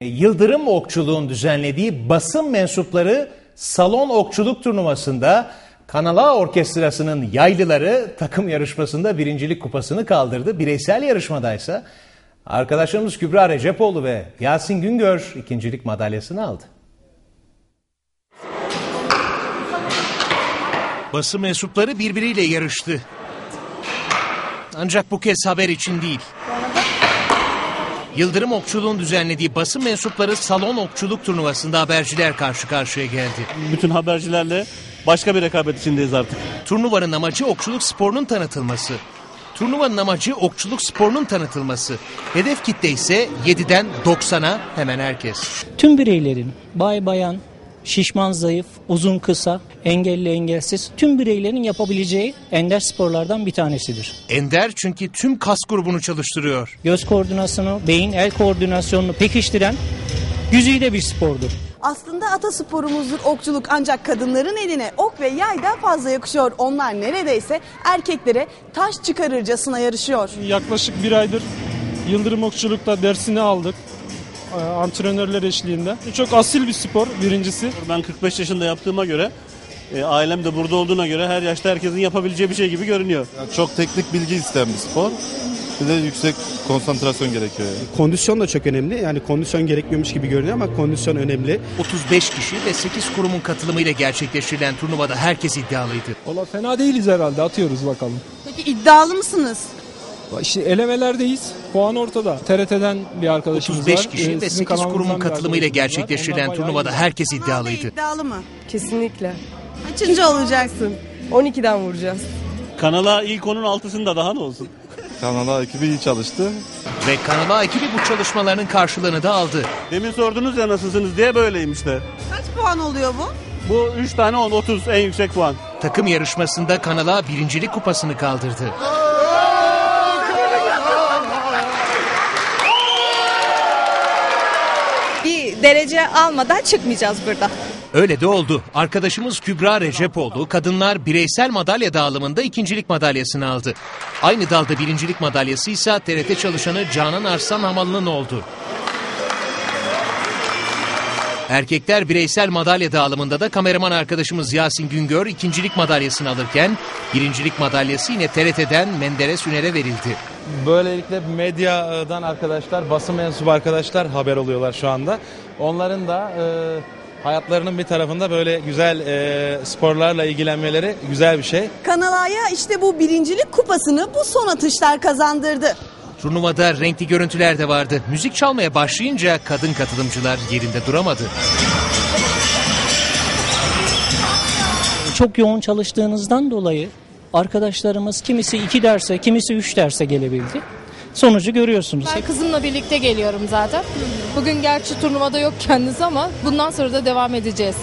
Yıldırım Okçuluğun düzenlediği basın mensupları salon okçuluk turnuvasında Kanala Orkestrası'nın yaylıları takım yarışmasında birincilik kupasını kaldırdı. Bireysel yarışmadaysa arkadaşlarımız Kübra Recepoğlu ve Yasin Güngör ikincilik madalyasını aldı. Basın mensupları birbiriyle yarıştı. Ancak bu kez haber için değil. Yıldırım Okçuluğun düzenlediği basın mensupları salon okçuluk turnuvasında haberciler karşı karşıya geldi. bütün habercilerle başka bir rekabet içindeyiz artık. Turnuvanın amacı okçuluk sporunun tanıtılması. Turnuvanın amacı okçuluk sporunun tanıtılması. Hedef kitle ise 7'den 90'a hemen herkes. Tüm bireylerin bay bayan, şişman zayıf, uzun kısa, engelli engelsiz tüm bireylerin yapabileceği ender sporlardan bir tanesidir. Ender çünkü tüm kas grubunu çalıştırıyor. Göz koordinasyonu, beyin el koordinasyonunu pekiştiren güzide bir spordur. Aslında atasporumuzdur okçuluk ancak kadınların eline ok ve yay daha fazla yakışıyor. Onlar neredeyse erkeklere taş çıkarırcasına yarışıyor. Yaklaşık bir aydır Yıldırım Okçuluk'ta dersini aldık. Ee, Antrenörler eşliğinde. Çok asil bir spor birincisi. Ben 45 yaşında yaptığıma göre e, ailem de burada olduğuna göre her yaşta herkesin yapabileceği bir şey gibi görünüyor. Yani çok teknik bilgi isteyen bir spor. Bir de yüksek konsantrasyon gerekiyor yani. Kondisyon da çok önemli. Yani kondisyon gerekmiyormuş gibi görünüyor ama kondisyon önemli. 35 kişi ve 8 kurumun katılımıyla gerçekleştirilen turnuvada herkes iddialıydı. Valla fena değiliz herhalde atıyoruz bakalım. Peki iddialı mısınız? İşte elemelerdeyiz. Puan ortada. TRT'den bir arkadaşımız 35 var. kişi Ee, ve sizin 8 kanalınızdan kurumun katılımıyla gerçekleştirilen turnuvada herkes iddialıydı. İddialı mı? Kesinlikle. Kaçıncı olacaksın? 12'den vuracağız. Kanala ilk onun altısında daha ne olsun? Kanala ekibi iyi çalıştı. Ve Kanala ekibi bu çalışmalarının karşılığını da aldı. Demin sordunuz ya nasılsınız diye böyleyim işte. Kaç puan oluyor bu? Bu 3 tane 10, 30 en yüksek puan. Takım yarışmasında Kanala birincilik kupasını kaldırdı. Bir derece almadan çıkmayacağız burada. Öyle de oldu. Arkadaşımız Kübra Recepoğlu kadınlar bireysel madalya dağılımında ikincilik madalyasını aldı. Aynı dalda birincilik madalyası ise TRT çalışanı Canan Arslan Hamalı'nın oldu. Erkekler bireysel madalya dağılımında da kameraman arkadaşımız Yasin Güngör ikincilik madalyasını alırken birincilik madalyası yine TRT'den Menderes Üner'e verildi. Böylelikle medyadan arkadaşlar, basın mensubu arkadaşlar haber oluyorlar şu anda. Onların da e, hayatlarının bir tarafında böyle güzel e, sporlarla ilgilenmeleri güzel bir şey. Kanal A'ya işte bu birincilik kupasını bu son atışlar kazandırdı. Turnuvada renkli görüntüler de vardı. Müzik çalmaya başlayınca kadın katılımcılar yerinde duramadı. Çok yoğun çalıştığınızdan dolayı arkadaşlarımız kimisi iki derse, kimisi üç derse gelebildi. Sonucu görüyorsunuz. Ben kızımla birlikte geliyorum zaten. Bugün gerçi turnuvada yok kendisi ama bundan sonra da devam edeceğiz.